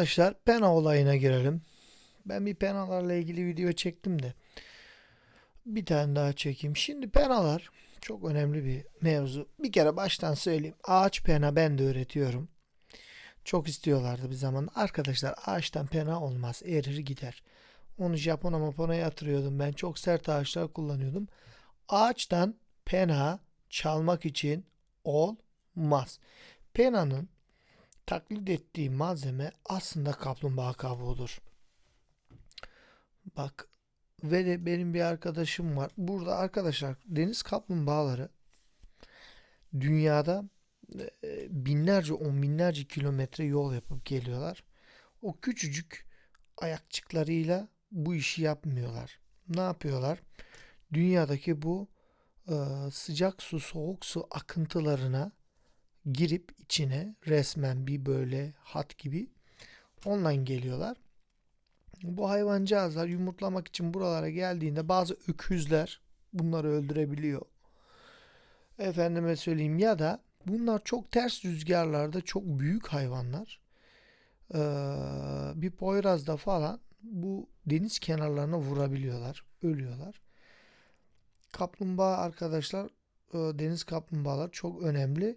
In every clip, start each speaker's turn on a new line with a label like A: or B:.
A: Arkadaşlar pena olayına girelim. Ben bir penalarla ilgili video çektim de bir tane daha çekeyim. Şimdi penalar çok önemli bir mevzu. Bir kere baştan söyleyeyim. Ağaç pena ben de öğretiyorum. Çok istiyorlardı bir zaman. Arkadaşlar ağaçtan pena olmaz. Erir gider. Onu Japona mapona yatırıyordum. Ben çok sert ağaçlar kullanıyordum. Ağaçtan pena çalmak için olmaz. Penanın taklit ettiği malzeme aslında kaplumbağa kabuğudur. Bak ve de benim bir arkadaşım var. Burada arkadaşlar deniz kaplumbağaları dünyada e, binlerce on binlerce kilometre yol yapıp geliyorlar. O küçücük ayakçıklarıyla bu işi yapmıyorlar. Ne yapıyorlar? Dünyadaki bu e, sıcak su soğuk su akıntılarına girip içine resmen bir böyle hat gibi ondan geliyorlar. Bu hayvancağızlar yumurtlamak için buralara geldiğinde bazı öküzler bunları öldürebiliyor. Efendime söyleyeyim ya da bunlar çok ters rüzgarlarda çok büyük hayvanlar. Ee, bir Poyraz'da falan bu deniz kenarlarına vurabiliyorlar, ölüyorlar. Kaplumbağa arkadaşlar, e, deniz kaplumbağalar çok önemli.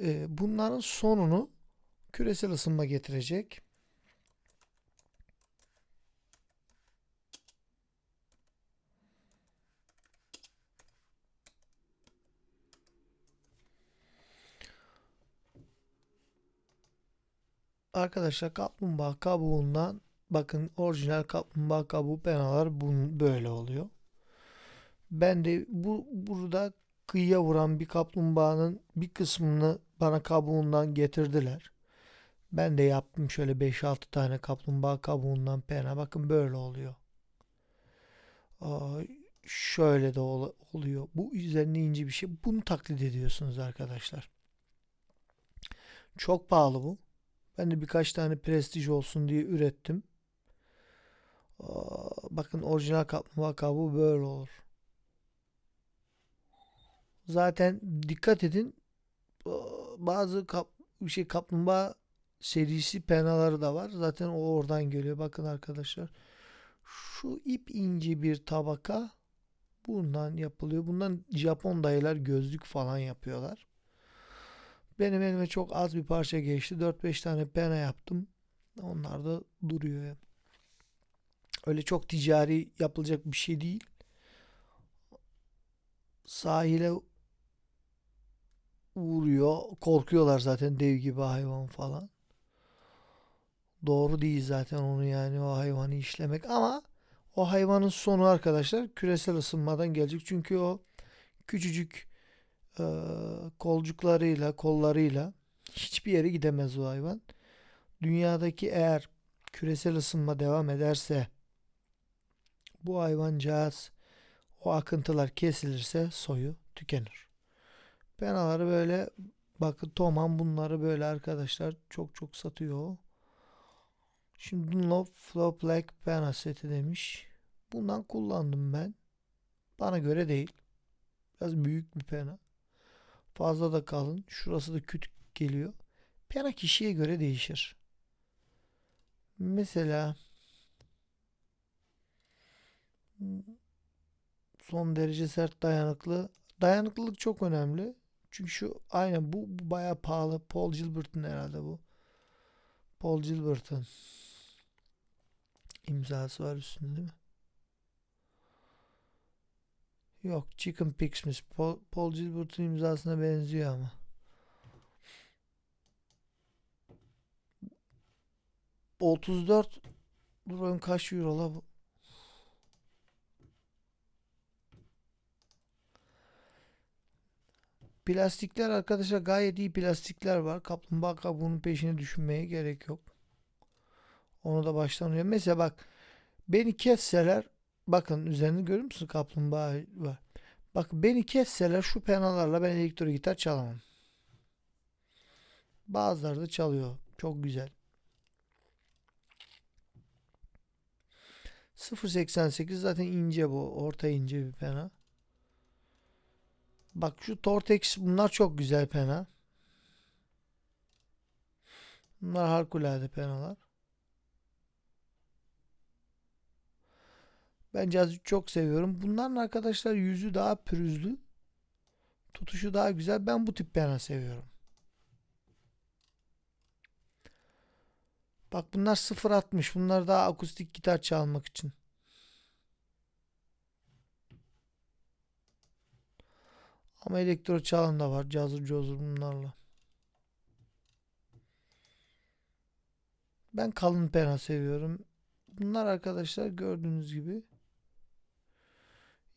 A: E, bunların sonunu küresel ısınma getirecek. Arkadaşlar kaplumbağa kabuğundan bakın orijinal kaplumbağa kabuğu penalar böyle oluyor. Ben de bu burada kıyıya vuran bir kaplumbağanın bir kısmını bana kabuğundan getirdiler. Ben de yaptım şöyle 5-6 tane kaplumbağa kabuğundan pena. Bakın böyle oluyor. Şöyle de ol- oluyor. Bu üzerine ince bir şey. Bunu taklit ediyorsunuz arkadaşlar. Çok pahalı bu. Ben de birkaç tane prestij olsun diye ürettim. Bakın orijinal kaplumbağa kabuğu böyle olur. Zaten dikkat edin bazı kap, şey kaplumbağa serisi penaları da var. Zaten o oradan geliyor. Bakın arkadaşlar. Şu ip ince bir tabaka bundan yapılıyor. Bundan Japon dayılar gözlük falan yapıyorlar. Benim elime çok az bir parça geçti. 4-5 tane pena yaptım. Onlar da duruyor. Öyle çok ticari yapılacak bir şey değil. Sahile vuruyor. Korkuyorlar zaten dev gibi hayvan falan. Doğru değil zaten onu yani o hayvanı işlemek ama o hayvanın sonu arkadaşlar küresel ısınmadan gelecek. Çünkü o küçücük e, kolcuklarıyla, kollarıyla hiçbir yere gidemez o hayvan. Dünyadaki eğer küresel ısınma devam ederse bu hayvancağız o akıntılar kesilirse soyu tükenir. Penaları böyle bakın Toman bunları böyle arkadaşlar çok çok satıyor. Şimdi Dunlop Flop Black pena seti demiş. Bundan kullandım ben. Bana göre değil. Biraz büyük bir pena. Fazla da kalın. Şurası da küçük geliyor. Pena kişiye göre değişir. Mesela son derece sert dayanıklı. Dayanıklılık çok önemli. Çünkü şu aynen bu, bu bayağı pahalı. Paul Gilbert'ın herhalde bu. Paul Gilbert'ın imzası var üstünde değil mi? Yok Chicken Pixmis. Paul, Paul Gilbert'ın imzasına benziyor ama. Dört Dur bakayım kaç euro la bu? Plastikler arkadaşlar gayet iyi plastikler var. Kaplumbağa kabuğunun peşine düşünmeye gerek yok. Onu da baştan uyarım. Mesela bak beni kesseler bakın üzerinde görür müsün kaplumbağa var. Bak beni kesseler şu penalarla ben elektro gitar çalamam. Bazıları da çalıyor. Çok güzel. 0.88 zaten ince bu. Orta ince bir pena. Bak şu Tortex bunlar çok güzel pena. Bunlar harikulade penalar. Ben cazip çok seviyorum. Bunların arkadaşlar yüzü daha pürüzlü. Tutuşu daha güzel. Ben bu tip pena seviyorum. Bak bunlar 0.60. Bunlar daha akustik gitar çalmak için. Ama elektro çalan da var. Cazır cozur bunlarla. Ben kalın pena seviyorum. Bunlar arkadaşlar gördüğünüz gibi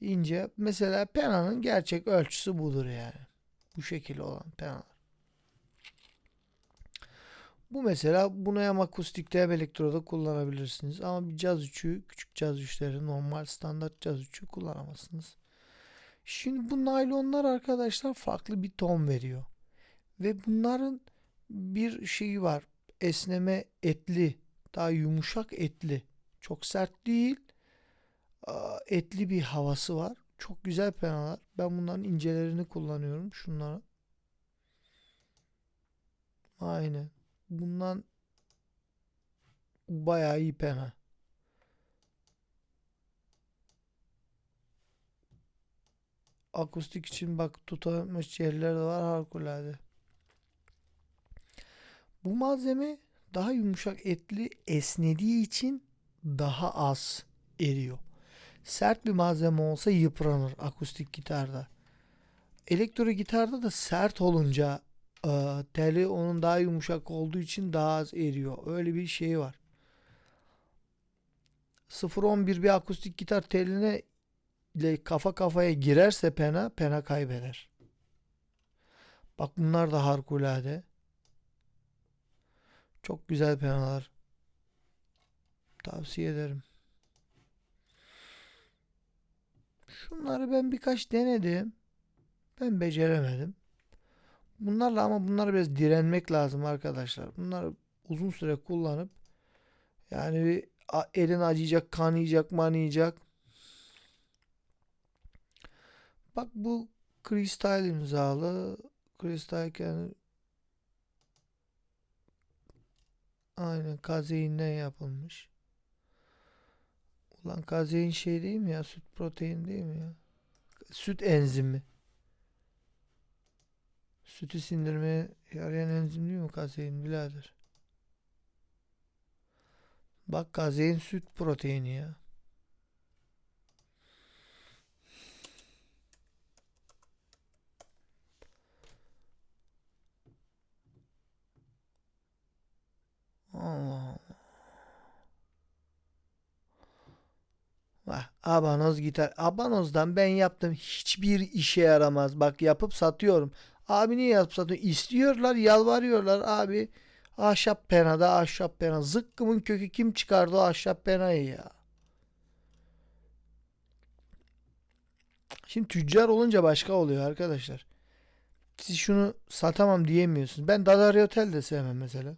A: ince. Mesela penanın gerçek ölçüsü budur yani. Bu şekil olan penalar. Bu mesela bunu hem akustikte hem elektroda kullanabilirsiniz. Ama bir caz üçü, küçük caz üçleri, normal standart caz üçü kullanamazsınız. Şimdi bu naylonlar arkadaşlar farklı bir ton veriyor. Ve bunların bir şeyi var. Esneme etli, daha yumuşak etli. Çok sert değil. Etli bir havası var. Çok güzel penalar. Ben bunların incelerini kullanıyorum. Şunları. Aynen. Bundan bayağı iyi pena. Akustik için bak tutamış yerler de var harikulade. Bu malzeme daha yumuşak etli esnediği için daha az eriyor. Sert bir malzeme olsa yıpranır akustik gitarda. Elektro gitarda da sert olunca e, teli onun daha yumuşak olduğu için daha az eriyor. Öyle bir şey var. 0.11 bir akustik gitar teline ile kafa kafaya girerse pena, pena kaybeder. Bak bunlar da harikulade. Çok güzel penalar. Tavsiye ederim. Şunları ben birkaç denedim. Ben beceremedim. Bunlarla ama bunlara biraz direnmek lazım arkadaşlar. Bunları uzun süre kullanıp yani elin acıyacak, kanayacak, manayacak. Bak bu kristal imzalı. Kristal kendi aynen kazeinden yapılmış. Ulan kazein şey değil mi ya? Süt protein değil mi ya? Süt enzimi. Sütü sindirmeye yarayan enzim değil mi kazein birader? Bak kazein süt proteini ya. Allah Allah. Vah, abanoz gitar. Abanozdan ben yaptım. Hiçbir işe yaramaz. Bak yapıp satıyorum. Abi niye yapıp satıyor? İstiyorlar, yalvarıyorlar abi. Ahşap penada ahşap pena. Zıkkımın kökü kim çıkardı o ahşap penayı ya? Şimdi tüccar olunca başka oluyor arkadaşlar. Siz şunu satamam diyemiyorsunuz. Ben Dadari Otel de sevmem mesela.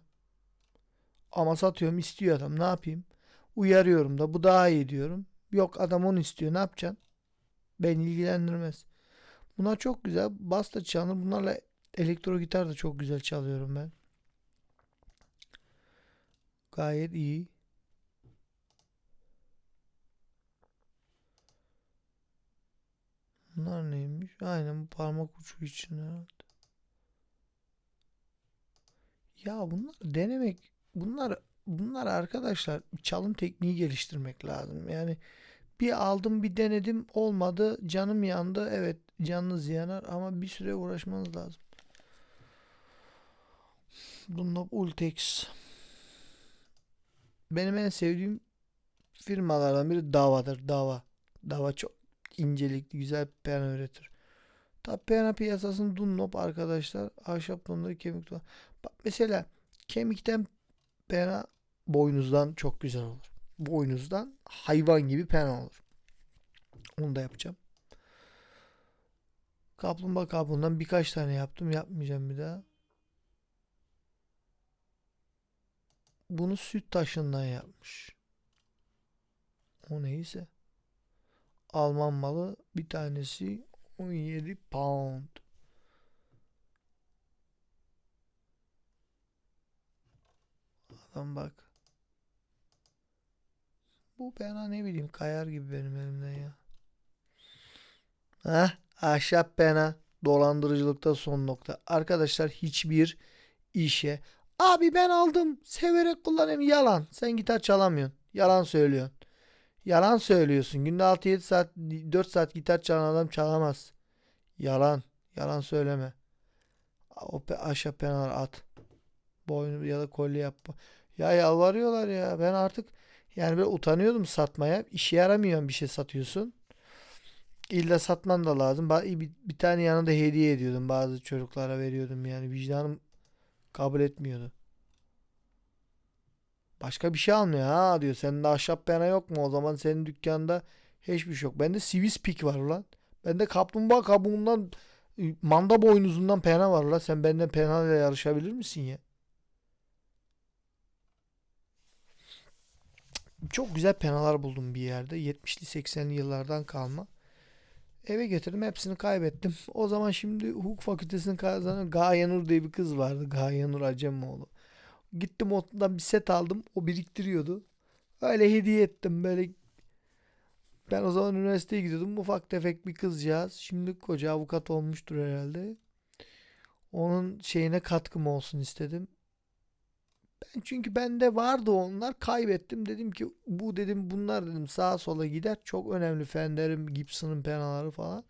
A: Ama satıyorum istiyor adam. Ne yapayım? Uyarıyorum da bu daha iyi diyorum. Yok adam onu istiyor. Ne yapacaksın? Beni ilgilendirmez. Bunlar çok güzel. Bas da çalınır. Bunlarla elektro gitar da çok güzel çalıyorum ben. Gayet iyi. Bunlar neymiş? Aynen bu parmak ucu için herhalde. Ya bunlar denemek bunlar bunlar arkadaşlar çalım tekniği geliştirmek lazım. Yani bir aldım bir denedim olmadı canım yandı evet canınız yanar ama bir süre uğraşmanız lazım. Dunlop Ultex benim en sevdiğim firmalardan biri Dava'dır. Dava. Dava çok incelikli güzel piyano üretir. Tabi piyano piyasasının Dunlop arkadaşlar ahşap tonları kemik tonları. Bak mesela kemikten piyano boynuzdan çok güzel olur. Boynuzdan hayvan gibi piyano olur. Onu da yapacağım. Kaplumbağa kabuğundan birkaç tane yaptım. Yapmayacağım bir daha. Bunu süt taşından yapmış. O neyse. Alman malı bir tanesi 17 pound. Adam bak. Bu pena ne bileyim kayar gibi benim elimden ya. Heh, ahşap pena dolandırıcılıkta son nokta. Arkadaşlar hiçbir işe abi ben aldım severek kullanayım yalan. Sen gitar çalamıyorsun. Yalan söylüyorsun. Yalan söylüyorsun. Günde 6-7 saat 4 saat gitar çalan adam çalamaz. Yalan. Yalan söyleme. O pe ahşap penalar at. Boynu ya da kolye yap. Ya yalvarıyorlar ya. Ben artık yani böyle utanıyordum satmaya. İşe yaramıyor bir şey satıyorsun. İlla satman da lazım. Bir, tane yanında hediye ediyordum. Bazı çocuklara veriyordum yani. Vicdanım kabul etmiyordu. Başka bir şey almıyor ha diyor. Senin de ahşap pena yok mu? O zaman senin dükkanda hiçbir şey yok. Bende Swiss Peak var ulan. Bende kaplumbağa kabuğundan e, manda boynuzundan pena var ulan. Sen benden pena ile yarışabilir misin ya? Çok güzel penalar buldum bir yerde. 70'li 80'li yıllardan kalma. Eve getirdim hepsini kaybettim. O zaman şimdi hukuk fakültesini kazanan Gaye Nur diye bir kız vardı. Gaye Nur Acemoğlu. Gittim ondan bir set aldım. O biriktiriyordu. Öyle hediye ettim böyle. Ben o zaman üniversiteye gidiyordum. Ufak tefek bir kızcağız. Şimdi koca avukat olmuştur herhalde. Onun şeyine katkım olsun istedim. Ben çünkü bende vardı onlar. Kaybettim. Dedim ki bu dedim bunlar dedim sağa sola gider. Çok önemli Fender'in, Gibson'ın penaları falan.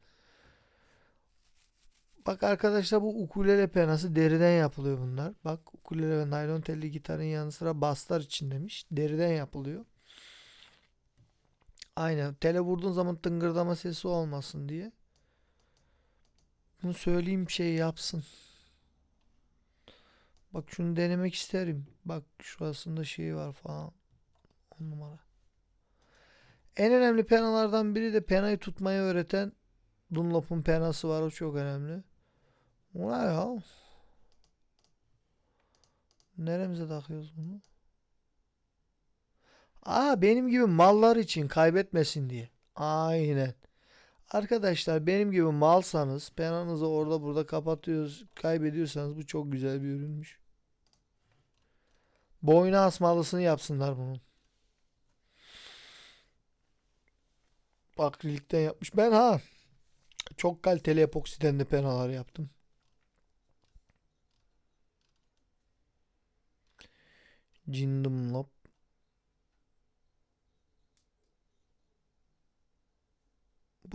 A: Bak arkadaşlar bu ukulele penası deriden yapılıyor bunlar. Bak ukulele ve naylon telli gitarın yanı sıra baslar için demiş. Deriden yapılıyor. Aynen. Tele vurduğun zaman tıngırdama sesi olmasın diye. Bunu söyleyeyim şey yapsın. Bak şunu denemek isterim. Bak şurasında şey var falan. On numara. En önemli penalardan biri de penayı tutmayı öğreten Dunlop'un penası var. O çok önemli. O ne ya? Neremize takıyoruz bunu? Aa benim gibi mallar için kaybetmesin diye. Aynen. Arkadaşlar benim gibi malsanız penanızı orada burada kapatıyoruz kaybediyorsanız bu çok güzel bir ürünmüş. Boyuna asmalısını yapsınlar bunun. Akrilikten yapmış. Ben ha çok kaliteli epoksiden de penalar yaptım. Cindumlop.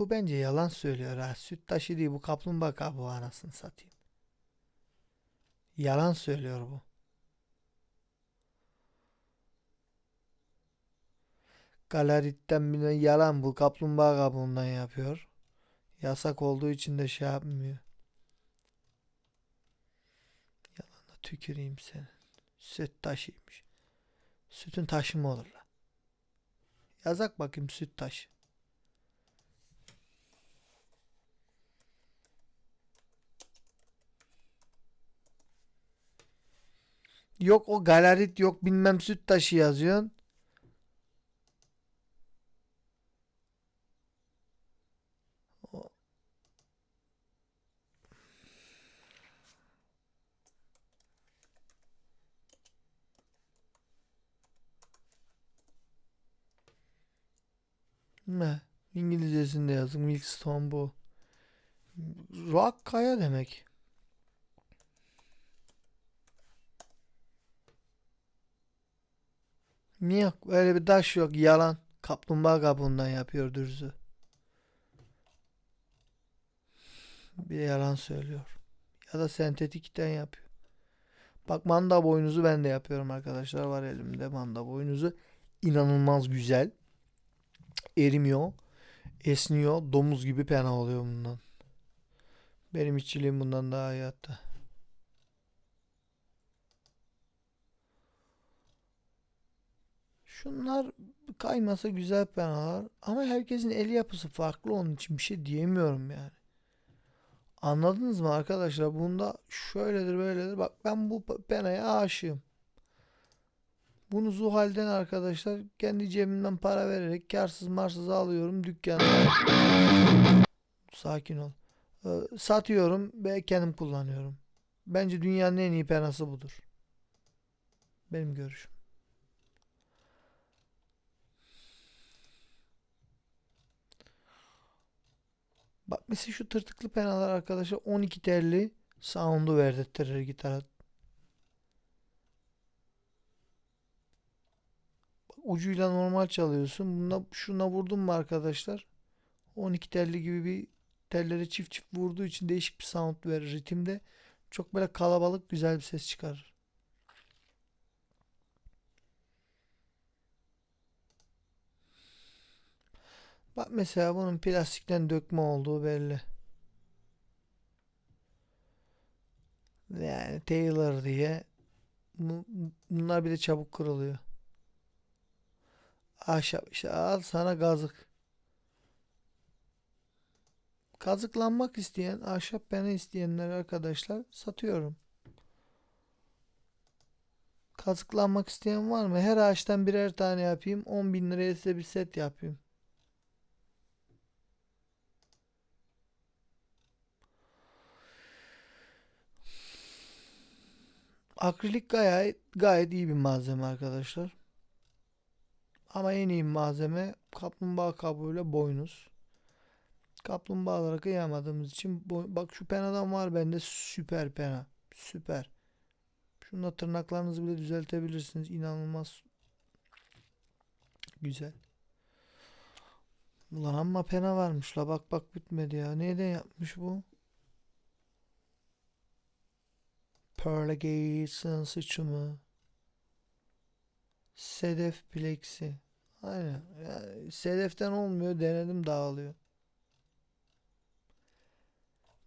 A: Bu bence yalan söylüyor ha. Süt taşı değil bu kaplumbağa kabuğu anasını satayım. Yalan söylüyor bu. Galaritten bile yalan bu kaplumbağa kabuğundan yapıyor. Yasak olduğu için de şey yapmıyor. Yalana tüküreyim seni. Süt taşıymış. Sütün taşı mı olur la? Yazak bakayım süt taşı. Yok o galarit yok bilmem süt taşı yazıyorsun. Ne? İngilizcesinde yazdım. Milkstone bu. Rock kaya demek. Yok öyle bir taş yok yalan. Kaplumbağa kabuğundan yapıyor dürzü. Bir yalan söylüyor. Ya da sentetikten yapıyor. Bak manda boynuzu ben de yapıyorum arkadaşlar. Var elimde manda boynuzu. İnanılmaz güzel. Erimiyor. Esniyor. Domuz gibi pena oluyor bundan. Benim işçiliğim bundan daha iyi hatta. Şunlar kaymasa güzel penalar ama herkesin el yapısı farklı onun için bir şey diyemiyorum yani. Anladınız mı arkadaşlar? Bunda şöyledir böyledir. Bak ben bu pe- penaya aşığım. Bunu Zuhal'den arkadaşlar kendi cebimden para vererek karsız marsız alıyorum dükkanda. Sakin ol. Ee, satıyorum ve kendim kullanıyorum. Bence dünyanın en iyi penası budur. Benim görüşüm. Bak mesela şu tırtıklı penalar arkadaşlar 12 telli sound'u verdirtir gitara. Bak, ucuyla normal çalıyorsun. Buna, şuna vurdun mu arkadaşlar? 12 telli gibi bir telleri çift çift vurduğu için değişik bir sound verir ritimde. Çok böyle kalabalık güzel bir ses çıkarır. Bak mesela bunun plastikten dökme olduğu belli. Yani Taylor diye. Bu- Bunlar bir de çabuk kırılıyor. Ahşap işte al sana gazık. Kazıklanmak isteyen, ahşap pena isteyenler arkadaşlar satıyorum. Kazıklanmak isteyen var mı? Her ağaçtan birer tane yapayım. 10 bin liraya size bir set yapayım. Akrilik gayet, gayet iyi bir malzeme arkadaşlar. Ama en iyi malzeme kaplumbağa kabuğuyla boynuz. Kaplumbağalara kıyamadığımız için bak şu penadan var bende süper pena. Süper. Şununla tırnaklarınızı bile düzeltebilirsiniz. İnanılmaz güzel. Ulan amma pena varmış la bak bak bitmedi ya. Neyden yapmış bu? Pearl Gates'ın sıçımı. Sedef plexi. Aynen. Yani sedeften olmuyor. Denedim dağılıyor.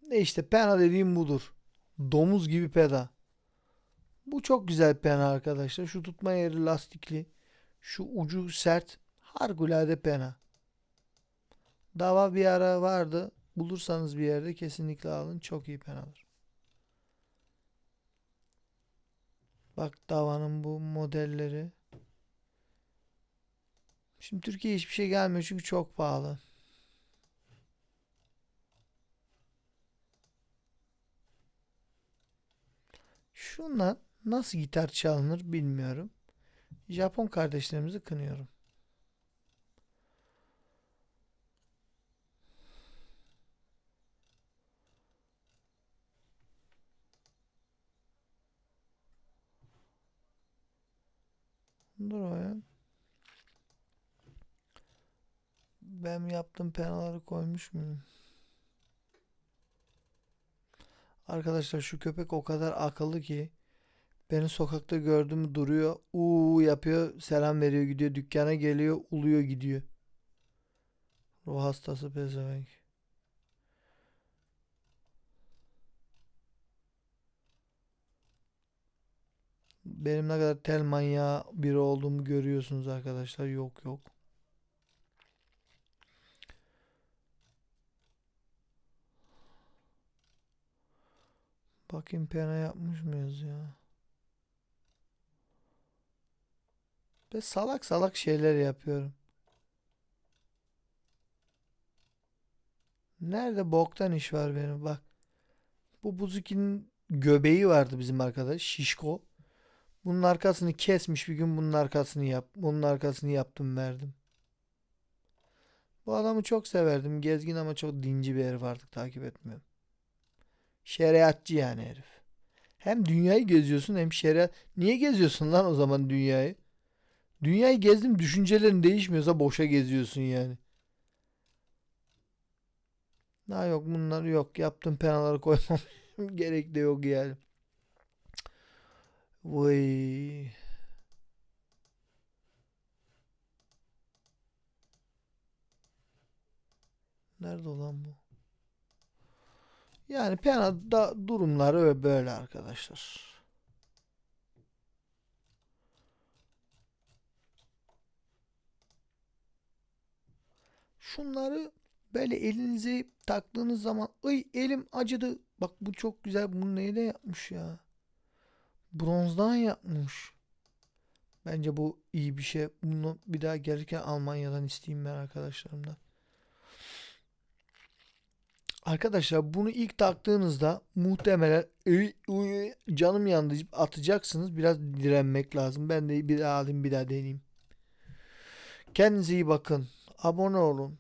A: Ne işte pena dediğim budur. Domuz gibi peda. Bu çok güzel pena arkadaşlar. Şu tutma yeri lastikli. Şu ucu sert. Harikulade pena. Dava bir ara vardı. Bulursanız bir yerde kesinlikle alın. Çok iyi penadır. Bak davanın bu modelleri. Şimdi Türkiye'ye hiçbir şey gelmiyor çünkü çok pahalı. Şundan nasıl gitar çalınır bilmiyorum. Japon kardeşlerimizi kınıyorum. Dur o ya. Ben yaptığım penaları koymuş muyum? Arkadaşlar şu köpek o kadar akıllı ki beni sokakta gördüğümü duruyor. Uuu yapıyor. Selam veriyor gidiyor. Dükkana geliyor. Uluyor gidiyor. Ruh hastası pezevenk. Benim ne kadar tel manyağı biri olduğumu görüyorsunuz arkadaşlar. Yok yok. Bakayım piyano yapmış mıyız ya? Ve salak salak şeyler yapıyorum. Nerede boktan iş var benim bak. Bu Buzuki'nin göbeği vardı bizim arkadaş. Şişko. Bunun arkasını kesmiş bir gün bunun arkasını yap. Bunun arkasını yaptım verdim. Bu adamı çok severdim. Gezgin ama çok dinci bir herif artık takip etmiyorum. Şeriatçı yani herif. Hem dünyayı geziyorsun hem şeriat. Niye geziyorsun lan o zaman dünyayı? Dünyayı gezdim düşüncelerin değişmiyorsa boşa geziyorsun yani. Ha yok bunlar yok. Yaptığım penaları koymam gerek de yok yani. Vay. Nerede olan bu? Yani penada durumları böyle arkadaşlar. Şunları böyle elinize taktığınız zaman ay elim acıdı. Bak bu çok güzel. Bunu neyle yapmış ya? Bronzdan yapmış. Bence bu iyi bir şey. Bunu bir daha gelirken Almanya'dan isteyeyim ben arkadaşlarımdan. Arkadaşlar bunu ilk taktığınızda muhtemelen "Ey, uy, canım yandı atacaksınız. Biraz direnmek lazım. Ben de bir daha alayım bir daha deneyeyim. Kendinize iyi bakın. Abone olun.